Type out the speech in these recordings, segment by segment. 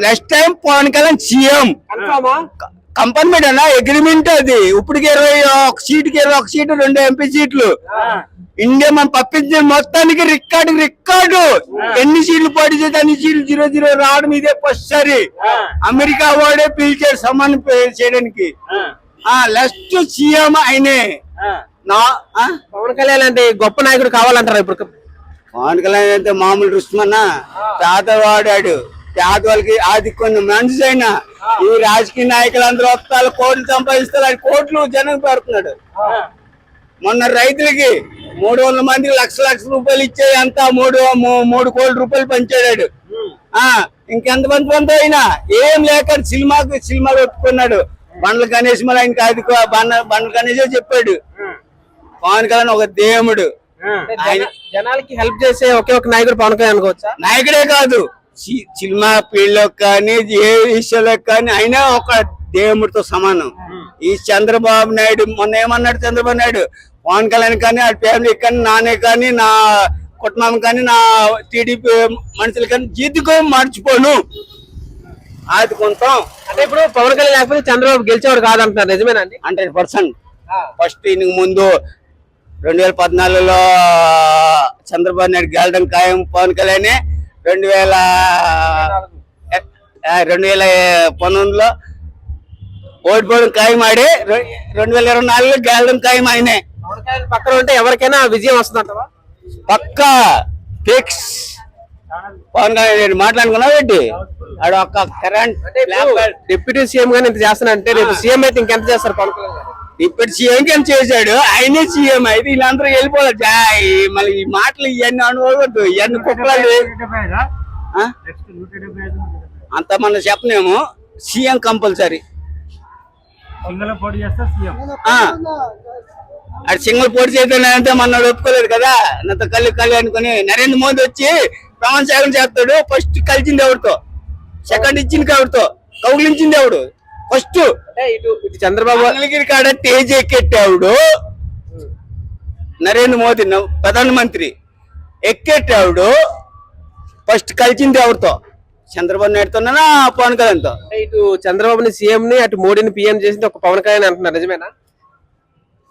Next time Pawan Kalyan CM. Company మీద agreement అది. ఇప్పటికి ఇరవై ఒక సీటుకి ఇరవై ఒక సీటు రెండు ఎంపీ సీట్లు. ఇండియా మనం పంపించిన మొత్తానికి రికార్డు రికార్డు. ఎన్ని సీట్లు పోటీ చేస్తే అన్ని సీట్లు జీరో జీరో రావడం ఇదే ఫస్ట్ సారి. అమెరికా వాడే పిలిచారు సమాన్ చేయడానికి. ఆ. లాస్ట్ సీఎం ఆయనే. నా? పవన్ కళ్యాణ్ అంటే గొప్ప నాయకుడు కావాలంటారా ఇప్పుడు? పవన్ కళ్యాణ్ అంటే మామూలు రుస్తుమన్నా తాత వాడాడు. తాత వాళ్ళకి అది కొన్ని మనిషి అయినా ఈ రాజకీయ నాయకులు అందరూ వస్తారు కోట్లు సంపాదిస్తారు అది కోట్లు జనం పెడుతున్నాడు. మొన్న రైతులకి మూడు వందల మందికి లక్ష లక్ష రూపాయలు ఇచ్చే అంతా మూడు మూడు కోట్ల రూపాయలు పంచాడు ఆ ఇంకెంత మంది పంత అయినా ఏం లేక సినిమాకు సినిమాలు ఒప్పుకున్నాడు బండ్ల గణేష్ మళ్ళీ ఆయనకి అది కూ- బండ బండ్ల గణేషే చెప్పాడు. పవన్ కళ్యాణ్ ఒక దేవుడు. జనాలకి హెల్ప్ చేసే ఒకే ఒక నాయకుడు పవన్ కళ్యాణ్ అనుకోవచ్చా నాయకుడే కాదు. సినిమా ఫీల్డ్ కానీ ఏ విషయంలో కానీ ఆయన ఒక దేవుడితో సమానం. ఈ చంద్రబాబు నాయుడు మొన్న ఏమన్నాడు చంద్రబాబు నాయుడు? పవన్ కళ్యాణ్ కానీ ఆ ఫ్యామిలీ కానీ నానే కానీ నా కుటుంబం కానీ నా టీడీపీ మనుషులు కానీ జీవితం మర్చిపోను. అది కొంటాం అంటే ఇప్పుడు పవన్ కళ్యాణ్ లేకపోతే చంద్రబాబు గెలిచేవాడు కాదంటున్నారు. నిజమేనా అండి? Hundred percent. ఫస్ట్ ఇన్నింగ్ ముందు రెండు వేల పద్నాలుగులో చంద్రబాబు నాయుడు గెలడం ఖాయం పవన్ కళ్యాణ్. రెండు వేల రెండు వేల పంతొమ్మిదిలో ఓడిపోవడం ఖాయం ఆడి రెండు వేల ఇరవై నాలుగులో గెలడం ఖాయం ఆయనే పక్కన ఉంటే ఎవరికైనా విజయం వస్తుందంటవా? పక్కా ఫిక్స్. పవన్ కళ్యాణ్ నేను మాట్లాడుకున్నావు ఏంటి ఆడ ఒక్క కరెంట్ డిప్యూటీ సీఎం గానీ ఇంత చేస్తానంటే రేపు సీఎం అయితే ఇంకెంత చేస్తారు పవన్ కళ్యాణ్ ఇప్పుడు సీఎం కింద చేశాడు? ఆయనే సీఎం అయితే వీళ్ళందరూ వెళ్ళిపోవాలి. మళ్ళీ ఈ మాటలు ఇవన్నీ అనుకోవద్దు ఇవన్నీ కుక్కలు? అంత మన చెప్పనేమో సీఎం కంపల్సరీ. సింగల్ పోటీ చేస్తే సీఎం. అది సింగిల్ పోటీ చేద్దానంటే మన ఒప్పుకోలేదు కదా. నాతో కళ్ళు కళ్ళు అనుకుని నరేంద్ర మోదీ వచ్చి ప్రమాణ సేవన చేస్తాడు. ఫస్ట్ కలిసింది ఎవరితో? సెకండ్ ఇచ్చింది ఎవరితో? కౌగిలించింది ఎవడు? ఫస్ట్ ఇటు. చంద్రబాబు మంగళగిరి కాడ తేజ్ ఎక్కెట్టావుడు నరేంద్ర మోదీ ప్రధానమంత్రి ఎక్కెట్టావుడు ఫస్ట్ కలిసింది ఎవరితో? చంద్రబాబు నాయుడుతోనా పవన్ కళ్యాణ్తో? ఇటు చంద్రబాబుని సీఎం ని అటు మోడీని పీఎం చేసింది ఒక పవన్ కళ్యాణ్ అంటున్నారు. నిజమేనా?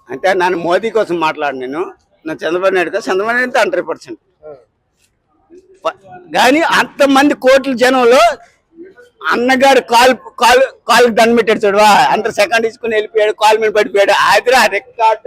అంటే నన్ను మోదీ కోసం మాట్లాడు నేను. నా చంద్రబాబు నాయుడు చంద్రబాబు నాయుడు హండ్రెడ్ పర్సెంట్. కానీ అంతమంది కోట్ల జనంలో అన్నగారు కాల్ కాల్ కాల్ దండ పెట్టాడు చూడవా అందరు సెకండ్ తీసుకుని వెళ్ళిపోయాడు కాల్ మీద పడిపోయాడు. అది రికార్డ్